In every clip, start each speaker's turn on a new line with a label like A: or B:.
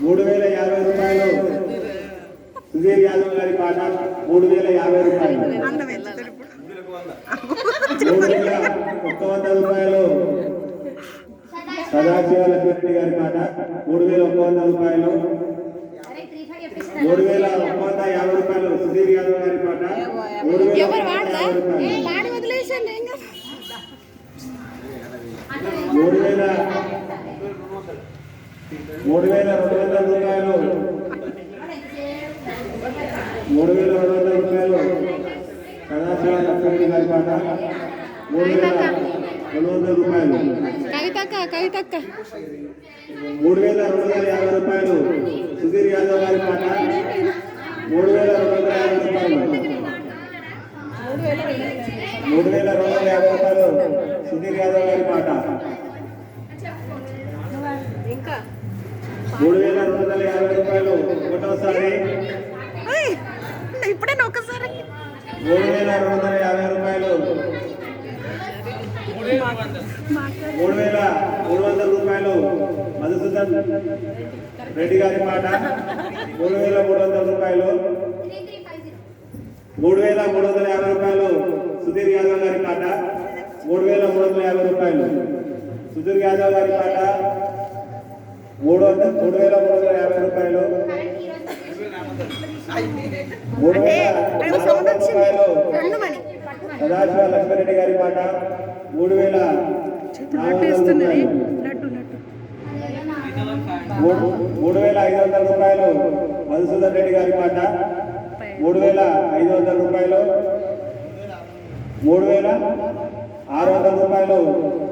A: మూడు వేల యాభై రూపాయలు సుధీర్ యాదవ్ గారి పాట మూడు వేల యాభై రూపాయలు మూడు వేల ఒక్క వంద రూపాయలు సదాశివ లక్ష్మీ గారి పాట మూడు వేల ఒక్క వంద రూపాయలు మూడు వేల ఒక్క వంద యాభై రూపాయలు సుధీర్ యాదవ్ గారి పాట మూడు వేల యాభై రూపాయలు మూడు మూడు వేల రెండు వందల రూపాయలు. మూడు వేల రెండు వందల రూపాయలు. సదాశివ లక్ష్మీ గారి పాట. మూడు వేల రెండు వందల రూపాయలు.
B: కవితక్క కవితక్క.
A: మూడు వేల రెండు వందల యాభై రూపాయలు. సుధీర్ యాదవ్ గారి పాట. మూడు వేల రెండు వందల యాభై రూపాయలు. మూడు వేల రెండు వందల యాభై రూపాయలు. సుధీర్ యాదవ్ గారి పాట. మూడు వేల రెండు వందల యాభై రూపాయలు ఒకటోసారి.
B: ఇప్పుడే నా ఒక్కసారి
A: మూడు వేల రెండు వందల యాభై రూపాయలు మూడు వేల మూడు వందల రూపాయలు మధుసూదన్ రెడ్డి గారి పాట మూడు వేల మూడు వందల రూపాయలు మూడు వేల మూడు వందల యాభై రూపాయలు సుధీర్ యాదవ్ గారి పాట మూడు వేల మూడు వందల యాభై రూపాయలు సుధీర్ యాదవ్ గారి పాట మూడు వందల మూడు వేల మూడు వందల యాభై రూపాయలు. మూడు వేల రూపాయలు. సదాశివ లక్ష్మీరెడ్డి గారి పాట మూడు వేల మూడు మూడు వేల ఐదు వందల రూపాయలు. మధుసూదన్ రెడ్డి గారి పాట మూడు వేల ఐదు వందల రూపాయలు. మూడు వేల ఆరు వందల రూపాయలు.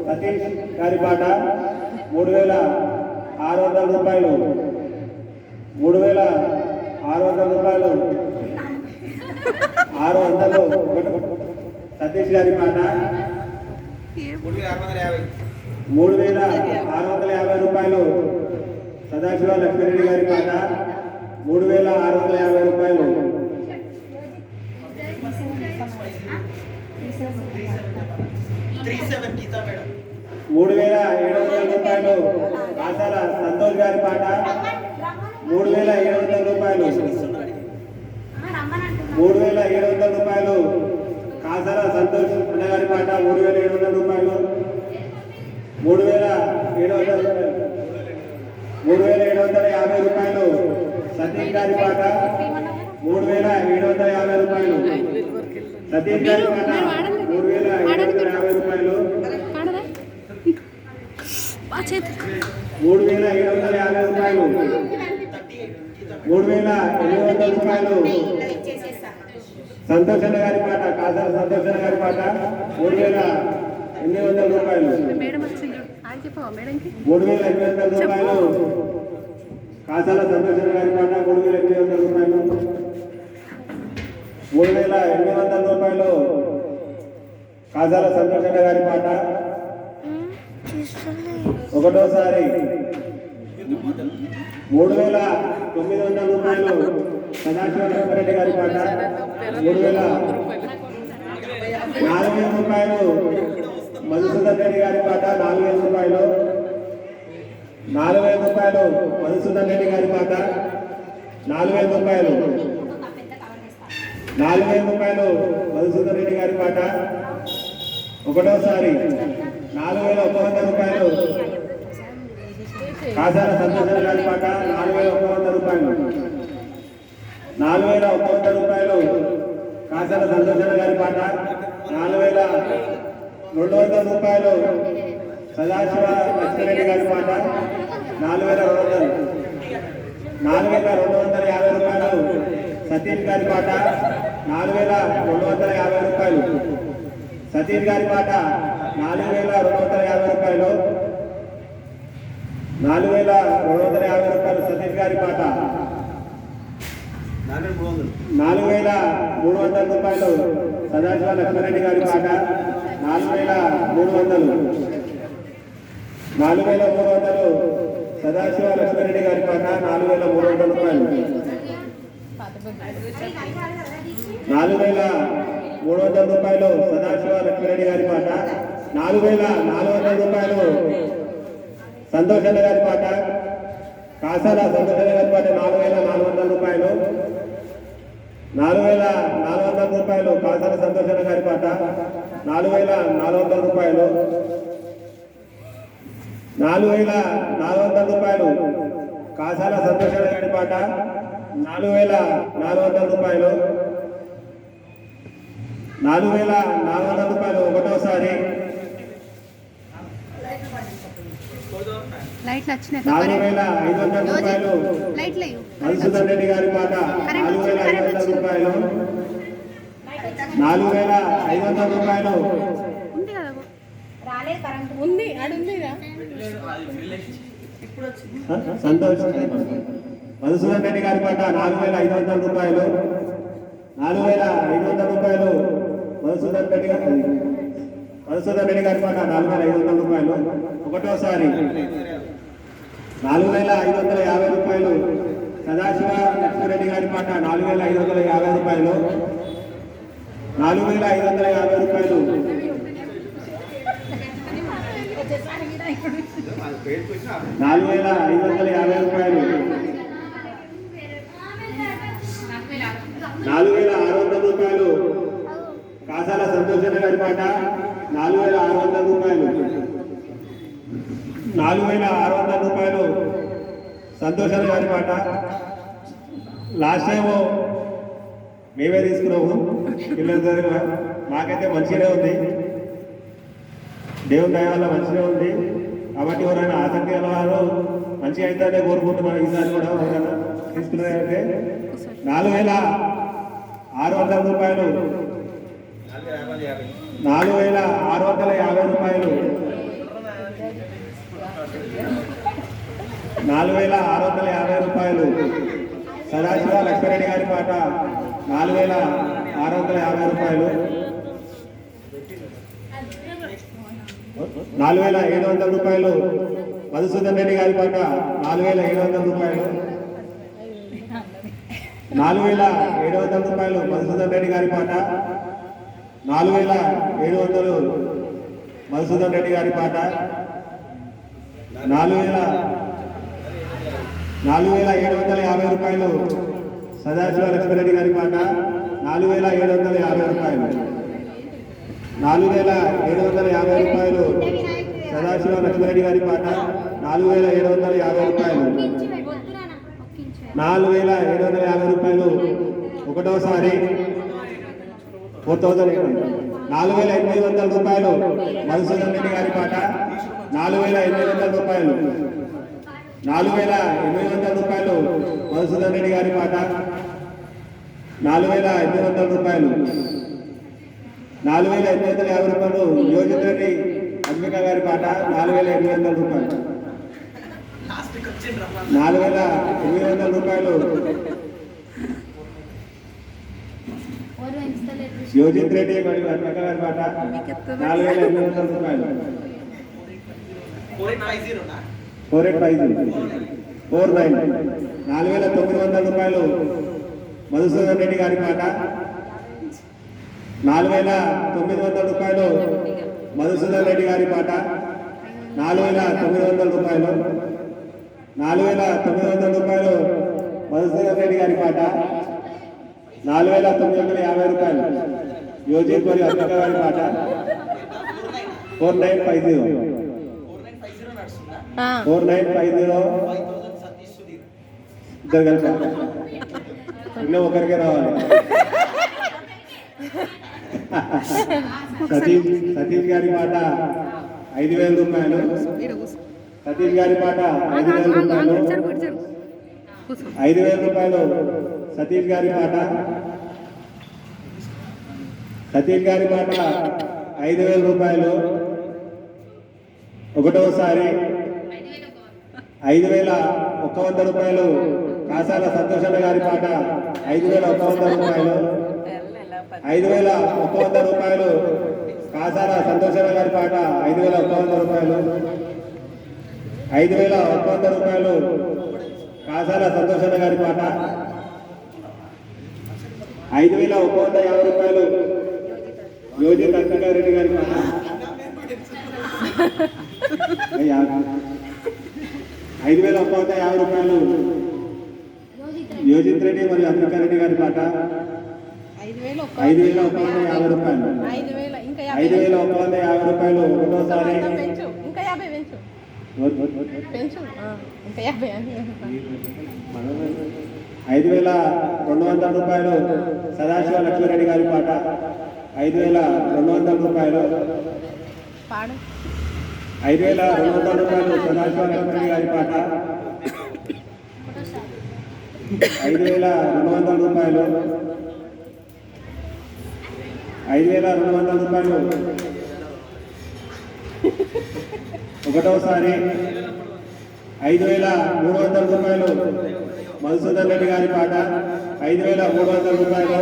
A: సతీష్ గారి పాట మూడు వేల ఆరు వందల రూపాయలు. మూడు వేల ఆరు వందల రూపాయలు. ఆరు వందలు. సతీష్ గారి పాట మూడు వేల ఆరు వందల యాభై రూపాయలు. సదాశివ లక్ష్మీరెడ్డి గారి పాట మూడు వేల ఆరు వందల యాభై రూపాయలు. త్రీ సెవెంటీ వేల ఏడు వందల రూపాయలు. ఆశాల సంతోష్ గారి పాట. మూడు వేల ఏడు వందల రూపాయలు. మూడు వేల ఏడు వందల రూపాయలు కాసాల సంతోష్ అన్న గారి పాట మూడు వేల ఏడు వందల రూపాయలు మూడు వేల ఏడు వందల రూపాయలు మూడు వేల ఏడు వందల యాభై రూపాయలు సతీష్ గారి పాట మూడు వేల ఏడు వందల యాభై రూపాయలు సతీష్ గారి పాట మూడు వేల ఏడు వందల యాభై రూపాయలు
B: పాడరా బా చేతి
A: మూడు వేల ఏడు వందల యాభై రూపాయలు మూడు వేల ఎనిమిది వందల రూపాయలు సంతోషణ గారి పాట కాసాల సంతోషణ గారి పాట మూడు వేల ఎనిమిది వందల రూపాయలు.
B: మేడం
A: వేల ఎనిమిది వందల రూపాయలు. కాసాల సంతోషణ గారి పాట మూడు వేల ఎనిమిది వందల రూపాయలు. మూడు వేల ఎనిమిది వందల రూపాయలు. కాసాల సంతోషణ గారి పాట. ఒకటోసారి. మూడు వేల తొమ్మిది వందల రూపాయలు. సదాశివ లక్ష్మారెడ్డి గారి పాట మూడు వేల నాలుగు వేల రూపాయలు మధుసూదన్ రెడ్డి గారి పాట నాలుగు వేల రూపాయలు నాలుగు వేల రూపాయలు మధుసూదన్ రెడ్డి గారి పాట నాలుగు వేల రూపాయలు నాలుగు వేల రూపాయలు మధుసూదన్ రెడ్డి గారి పాట ఒకటోసారి నాలుగు వేల ఒక వంద రూపాయలు కాసాల సంతోషం గారి పాట నాలుగు వేల ఒక వంద రూపాయలు. నాలుగు వేల ఒక వంద రూపాయలు. కాసాల సందర్శన గారి పాట. నాలుగు వేల రెండు వందల రూపాయలు. సదాశివ లక్ష్మీరెడ్డి గారి పాట. నాలుగు వేల రెండు వందలు. నాలుగు వేల రెండు వందల యాభై రూపాయలు. సతీష్ గారి పాట. నాలుగు వేల రెండు వందల యాభై రూపాయలు. సతీష్ గారి పాట. నాలుగు వేల రెండు వందల యాభై రూపాయలు. నాలుగు వేల రెండు వందల యాభై రూపాయలు సతీష్ గారి పాట. నాలుగు వేల మూడు వందల రూపాయలు సదాశివ లక్ష్మారెడ్డి గారి పాట. నాలుగు వేల మూడు వందలు. నాలుగు వేల మూడు వందలు సదాశివ లక్ష్మారెడ్డి గారి పాట. నాలుగు వేల మూడు వందల రూపాయలు. నాలుగు వేల మూడు వందల రూపాయలు సదాశివ లక్ష్మారెడ్డి గారి పాట. నాలుగు వేల నాలుగు వందల రూపాయలు సంతోషన్న గారి పాట. కాసాల సంతోషన్న గారి పాట. నాలుగు వేల నాలుగు వందల రూపాయలు. నాలుగు వేల నాలుగు వందల రూపాయలు కాసాల సంతోషణ గారి పాట. నాలుగు వేల నాలుగు వందల రూపాయలు. నాలుగు వేల నాలుగు వందల రూపాయలు కాసాల సంతోషణ గారి పాట. నాలుగు వేల నాలుగు వందల రూపాయలు. నాలుగు వేల నాలుగు వందల రూపాయలు ఒకటోసారి
B: లైట్లు వచ్చినాయి
A: నాలుగు వేల ఐదు వందల రూపాయలు
B: లైట్లు
A: మధుసూదన్ రెడ్డి గారి పాట నాలుగు వేల ఐదు వందల రూపాయలు. నాలుగు వేల ఐదు వందల రూపాయలు.
B: ఉంది కదా
C: ఉంది అడుందిరా
A: సంతోష్. మధుసూదన్ రెడ్డి గారి పాట నాలుగు వేల ఐదు వందల రూపాయలు. నాలుగు వేల ఐదు వందల రూపాయలు. మధుసూదన్ రెడ్డి గారి మధుసూదన్ రెడ్డి గారి పాట నాలుగు వేల ఐదు వందల రూపాయలు. ఒకటోసారి. నాలుగు వేల ఐదు వందల యాభై రూపాయలు సదాశివ లక్ష్మీరెడ్డి గారి పాట నాలుగు వేల ఐదు వందల యాభై రూపాయలు. నాలుగు వేల ఐదు వందల యాభై రూపాయలు. నాలుగు వేల ఐదు వందల యాభై రూపాయలు. నాలుగు వేల ఆరు వందల రూపాయలు. కాసాల సంతోషన్న గారి పాట నాలుగు వేల ఆరు వందల రూపాయలు. నాలుగు వేల ఆరు వందల రూపాయలు సంతోషాలు గారి మాట. లాస్ట్ టైము మేమే తీసుకున్నాము. పిల్లలందరూ మాకైతే మంచిగానే ఉంది. దేవుని దయ వల్ల మంచిగా ఉంది. కాబట్టి ఎవరైనా ఆసక్తి గల వారు మంచిగా అయితే కోరుకుంటున్నాను ఈసారి కూడా ఎవరైనా తీసుకున్నారంటే నాలుగు వేల ఆరు వందల రూపాయలు. నాలుగు వేల ఆరు వందల యాభై రూపాయలు నాలుగు వేల ఆరు వందల యాభై రూపాయలు. సదాశివ లక్ష్మరెడ్డి గారి పాట నాలుగు వేల ఆరు వందల యాభై రూపాయలు. నాలుగు వేల ఏడు వందల రూపాయలు. మధుసూదన్ రెడ్డి గారి పాట నాలుగు వేల ఏడు వందల రూపాయలు. నాలుగు వేల ఏడు వందల రూపాయలు. మధుసూదన్ రెడ్డి గారి పాట నాలుగు వేల ఏడు వందలు. మధుసూదన్ రెడ్డి గారి పాట నాలుగు వేల నాలుగు వేల ఏడు వందల యాభై రూపాయలు. సదాశివ లక్ష్మీరెడ్డి గారి పాట నాలుగు వేల ఏడు వందల యాభై రూపాయలు. నాలుగు వేల ఏడు వందల యాభై రూపాయలు. సదాశివ లక్ష్మీరెడ్డి గారి పాట నాలుగు వేల ఏడు వందల యాభై రూపాయలు. నాలుగు వేల ఏడు వందల యాభై రూపాయలు. ఒకటోసారి ఫోర్ థౌసండ్ ఎయిట్ హండ్రెడ్. నాలుగు వేల ఎనిమిది వందల రూపాయలు. మధుసూదన్ రెడ్డి గారి పాట నాలుగు వేల ఎనిమిది వందల రూపాయలు. నాలుగు వేల ఎనిమిది వందల రూపాయలు మధుసూదన్ రెడ్డి గారి పాట నాలుగు వేల ఎనిమిది వందల రూపాయలు. నాలుగు వేల ఎనిమిది వందల యాభై రూపాయలు యోజిత్ రెడ్డి అంబిక గారి పాట నాలుగు వేల ఎనిమిది వందల రూపాయలు. నాలుగు వేల ఎనిమిది వందల రూపాయలు యోజిత్ రెడ్డి గారి గారి పాట నాలుగు వేల ఎనిమిది వందల రూపాయలు. Four eight five four nine. నాలుగు వేల తొమ్మిది వందల రూపాయలు మధుసూదన్ రెడ్డి గారి పాట నాలుగు వేల తొమ్మిది వందల రూపాయలు మధుసూదన్ రెడ్డి గారి పాట నాలుగు వేల తొమ్మిది వందల రూపాయలు. నాలుగు వేల తొమ్మిది వందల రూపాయలు మధుసూదన్ రెడ్డి గారి పాట నాలుగు వేల తొమ్మిది వందల యాభై రూపాయలు యోజిత్ మరియు అద్విక గారి మాట. Four nine five zero. Four nine five zero ఇద్దరు కలిసి ఇంకా ఒకరికే రావాలి. సతీష్ సతీష్ గారి పాట ఐదు వేల రూపాయలు. సతీష్ గారి పాట ఐదు వేల రూపాయలు. ఐదు వేల రూపాయలు. సతీష్ గారి పాట. సతీష్ గారి పాట ఐదు వేల రూపాయలు. ఒకటోసారి ఐదు వేల ఒక్క వంద రూపాయలు కాసాల సంతోషన్న గారి పాట ఐదు వేల ఒక్క వంద రూపాయలు. ఐదు వేల ఒక్క వంద రూపాయలు కాసాల సంతోషన్న గారి పాట ఐదు వేల ఒక్క వంద రూపాయలు. ఐదు వేల ఒక్క వంద రూపాయలు కాసాల సంతోషన్న గారి పాట ఐదు వేల ఒక్క వంద యాభై రూపాయలు. యోజిత్ అంకగారెడ్డి గారి పాట. ఐదు వేల ఒక్క వంద యాభై రూపాయలు. యోజిత్ రెడ్డి మరియు రెడ్డి గారి పాట.
C: ఐదు వేలు ఒక్క
A: వంద యాభై రూపాయలు.
C: ఐదు వేల
A: ఒక్క వంద యాభై రూపాయలు ఒకటోసారి. ఐదు వేల రెండు వందల రూపాయలు సదాశివ లక్ష్మీరెడ్డి గారి పాట. ఐదు వేల రెండు వందల రూపాయలు.
C: పాడు.
A: ఐదు వేల రెండు వందల రూపాయలు సదాశివ లక్ష్మీరెడ్డి గారి పాట. ఐదు వేల రెండు వందల రూపాయలు ఐదు వేల రెండు వందల రూపాయలు ఒకటోసారి ఐదు వేల మూడు వందల రూపాయలు మధుసూదన్ రెడ్డి గారి పాట. ఐదు వేల మూడు వందల రూపాయలు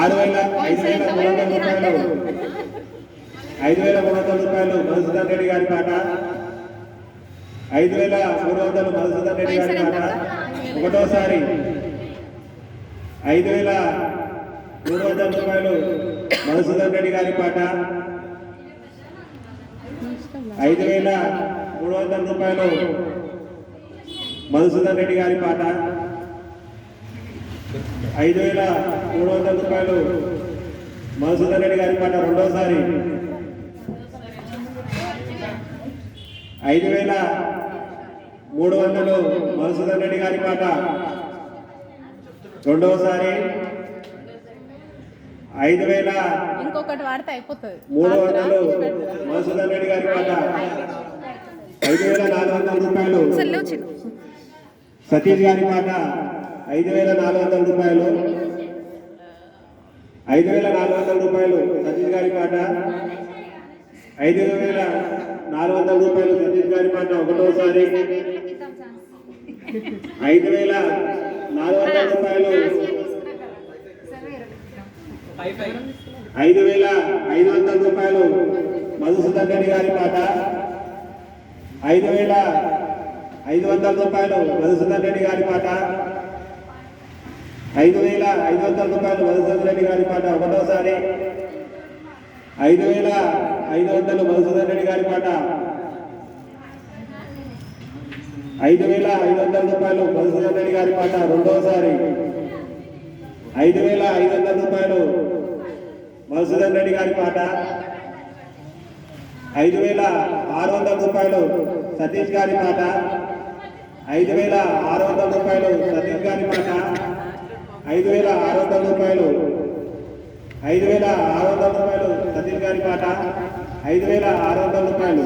A: ఆరు వేల ఐదు వేల మూడు వందల రూపాయలు ఐదు వేల మూడు వందల రూపాయలు మధుసూదన్ రెడ్డి గారి పాట. ఐదు వేల మూడు వందలు మధుసూదన్ రెడ్డి గారి పాట. ఒకటోసారి ఐదు వేల మూడు వందల రూపాయలు మధుసూదన్ రెడ్డి గారి పాట. ఐదు వేల మూడు వందల రూపాయలు మధుసూదన్ రెడ్డి గారి పాట. ఐదు వేల మూడు వందల రూపాయలు మధుసూదన్ రెడ్డి గారి పాట. రెండోసారి ఐదు వేల మూడు వందలు మధుసూదన్ రెడ్డి గారి పాట. రెండవసారి ఐదు వేల
C: ఇంకొకటి వాడితే అయిపోతుంది.
A: మూడు వందలు మధుసూదన్ రెడ్డి గారి పాట. ఐదు వేల నాలుగు వందల రూపాయలు సతీష్ గారి పాట. ఐదు వేల నాలుగు వందల రూపాయలు. ఐదు వేల నాలుగు వందల రూపాయలు సతీష్ గారి పాట. ఐదు వేల నాలుగు వందల రూపాయలు సతీష్ గారి పాట ఒకటోసారి. ఐదు వేల నాలుగు వందల రూపాయలు. ఐదు వేల ఐదు వందల రూపాయలు మధుసూదన్ రెడ్డి గారి పాట. ఐదు వేల ఐదు వందల రూపాయలు మధుసూదన్ రెడ్డి గారి పాట. ఐదు వేల ఐదు వందల రూపాయలు మధుసూదన్ రెడ్డి గారి పాట ఒకటోసారి. ఐదు వేల ఐదు వందలు మధుసూదన్ రెడ్డి గారి పాట. ఐదు వేల ఐదు వందల రూపాయలు మధుసూదన్ రెడ్డి గారి పాట రెండవసారి ఐదు వేల ఐదు వందల రూపాయలు మధుసూదన్ రెడ్డి గారి పాట. ఐదు వేల ఆరు వందల రూపాయలు సతీష్ గారి పాట. ఐదు వేల ఆరు వందల రూపాయలు సతీష్ గారి పాట. ఐదు వేల ఆరు వందల రూపాయలు ఐదు వేల ఆరు వందల రూపాయలు సతీష్ గారి పాట. ఐదు వేల ఆరు వందల రూపాయలు.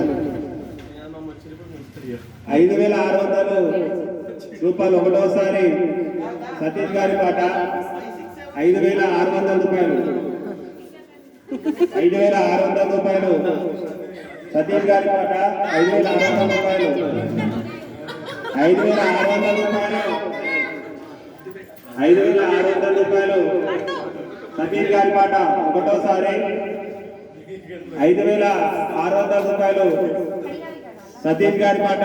A: ఐదు వేల ఆరు వందలు రూపాయలు ఒకటోసారి సతీష్ గారి పాట ఐదు వేల ఆరు వందల రూపాయలు. ఐదు వేల ఆరు వందల రూపాయలు సతీష్ గారి పాట ఐదు వేల ఆరు వందల రూపాయలు. ఐదు వేల ఆరు వందల రూపాయలు ఐదు వేల ఆరు వందల రూపాయలు సతీష్ గారి పాట ఒకటోసారి ఐదు వేల ఆరు వందల రూపాయలు. సతీష్ గారి మాట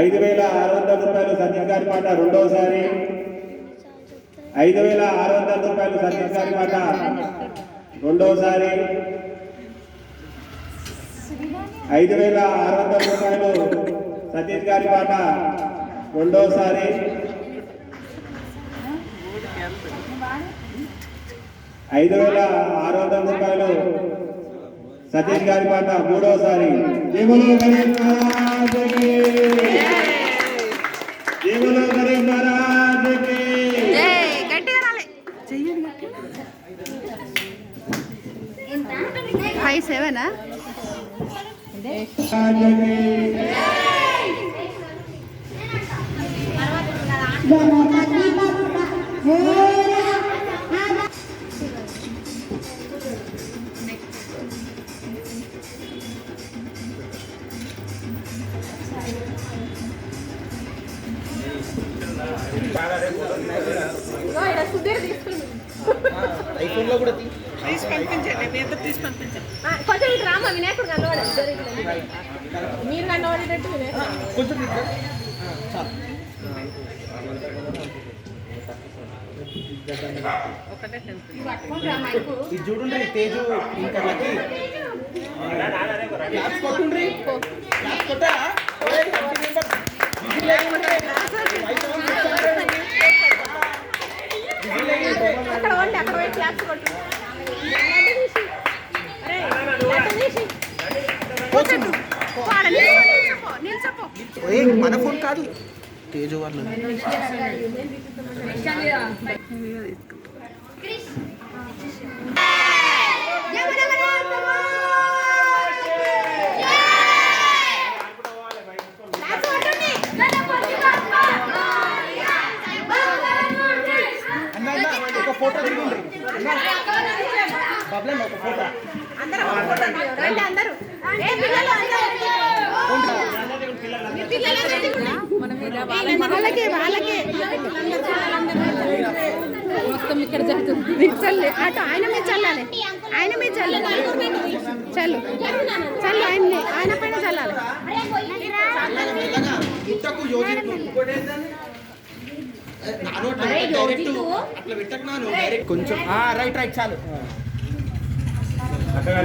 A: ఐదు వేల ఆరు వందల రూపాయలు సతీష్ గారి మాట రెండవసారి ఐదు వేల ఆరు వందల రూపాయలు సతీష్ గారి మాట రెండవసారి ఐదు వేల ఆరు వందల రూపాయలు సతీష్ గారి మాట రెండవసారి ఐదు వేల ఆరు వందల రూపాయలు సతీష్ గారి పాట మూడోసారి. దేవులో గణేష్ మహారాజుకి దేవులో గణేష్ మహారాజుకి
B: ఏయ్, గట్టిగా రాలే
D: ఐఫోన్లో కూడా తీ.
C: ఆ, కొంచెం ఇటు రామా వినాయకుడు కనవాడు మీరు
D: కొంచెం ఇది చూడండి తేజు ఇంకా కొట్టుండ్రి. క్లాప్స్
C: అక్కడ వండి అక్కడ పోయి క్లాప్స్ కొట్టు.
D: మన ఫోన్ కాదు. తేజు వాళ్ళు ఫోటో బాబులే ఒక ఫోటో
C: వాళ్ళకే వాళ్ళకే మొత్తం ఇక్కడ జరుగుతుంది చల్లి అటు ఆయన మీద చల్లాలి. ఆయన మీద చల్లాలి. చల్లు. చల్లు ఆయన ఆయన పైన చల్లాలి.
D: కొంచెం. రైట్ రైట్ చాలు.
A: అక్కడ